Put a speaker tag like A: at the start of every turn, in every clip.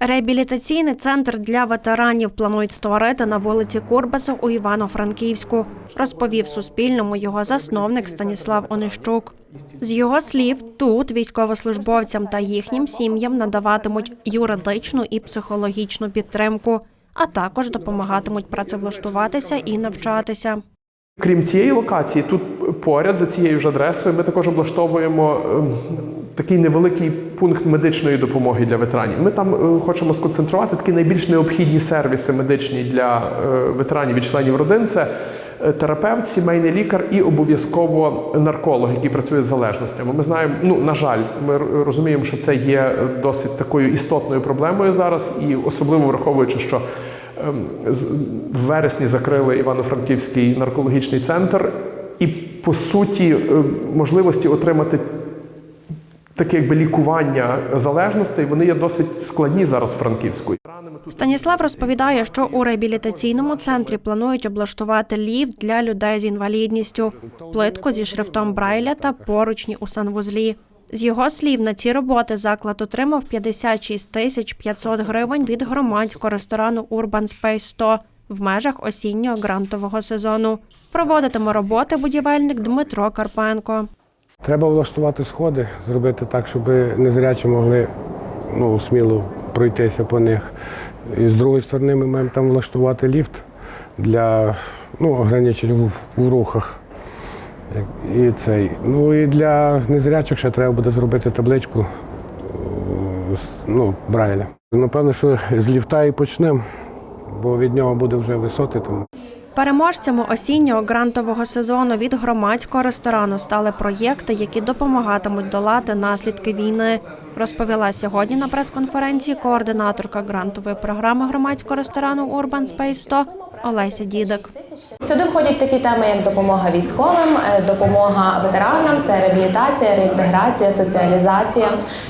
A: Реабілітаційний центр для ветеранів планують створити на вулиці Курбаса у Івано-Франківську, розповів Суспільному його засновник Станіслав Онищук. З його слів, тут військовослужбовцям та їхнім сім'ям надаватимуть юридичну і психологічну підтримку, а також допомагатимуть працевлаштуватися і навчатися.
B: Крім цієї локації, тут поряд за цією ж адресою ми також облаштовуємо ем, такий невеликий пункт медичної допомоги для ветеранів. Ми там е, хочемо сконцентрувати такі найбільш необхідні сервіси медичні для е, ветеранів і членів родин. Це е, терапевт, сімейний лікар і обов'язково нарколог, який працює з залежностями. Ми знаємо, ну на жаль, ми розуміємо, що це є досить такою істотною проблемою зараз, і особливо враховуючи, що Ем, В вересні закрили Івано-Франківський наркологічний центр, і по суті можливості отримати таке якби лікування залежностей вони є досить складні зараз Франківську.
A: Станіслав розповідає, що у реабілітаційному центрі планують облаштувати ліфт для людей з інвалідністю, плитку зі шрифтом Брайля та поручні у санвузлі. З його слів, на ці роботи заклад отримав 56 тисяч 500 гривень від громадського ресторану Urban Space 100 в межах осіннього грантового сезону. Проводитиме роботи будівельник Дмитро Карпенко.
C: Треба влаштувати сходи, зробити так, щоб незрячі могли ну, сміло пройтися по них. І з другої сторони ми маємо там влаштувати ліфт для ну, ограничень в, рухах. І цей. Ну і для незрячих ще треба буде зробити табличку е, ну, Брайля. Напевно, що з ліфта і почнемо, бо від нього буде вже висоти. Тому.
A: Переможцями осіннього грантового сезону від громадського ресторану стали проєкти, які допомагатимуть долати наслідки війни. Розповіла сьогодні на прес-конференції координаторка грантової програми громадського ресторану Urban Space 100 Олеся Дідик.
D: Сюди входять такі теми, як допомога військовим, е, допомога ветеранам, це реабілітація, реінтеграція, соціалізація,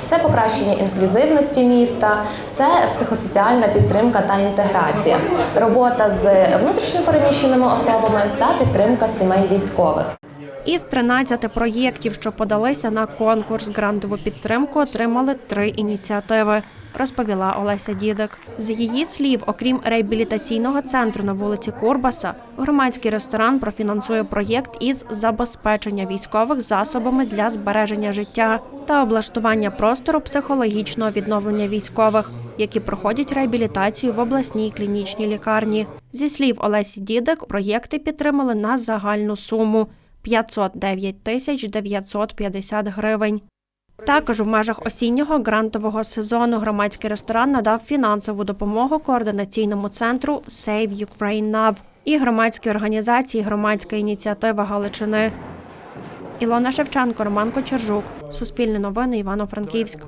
D: це покращення інклюзивності міста, це психосоціальна підтримка та інтеграція, робота з внутрішньопереміщеними особами та підтримка сімей військових.
A: Із 13 проєктів, що подалися на конкурс грантову підтримку, отримали три ініціативи. Розповіла Олеся Дідик. З її слів, окрім реабілітаційного центру на вулиці Курбаса, громадський ресторан профінансує проєкт із забезпечення військових засобами для збереження життя та облаштування простору психологічного відновлення військових, які проходять реабілітацію в обласній клінічній лікарні. Зі слів Олесі Дідик, проєкти підтримали на загальну суму 509 тисяч 950 гривень. Також в межах осіннього грантового сезону громадський ресторан надав фінансову допомогу координаційному центру Save Ukraine Now і громадській організації Громадська ініціатива Галичини. Ілона Шевченко, Роман Кочержук. Суспільне новини Івано-Франківськ.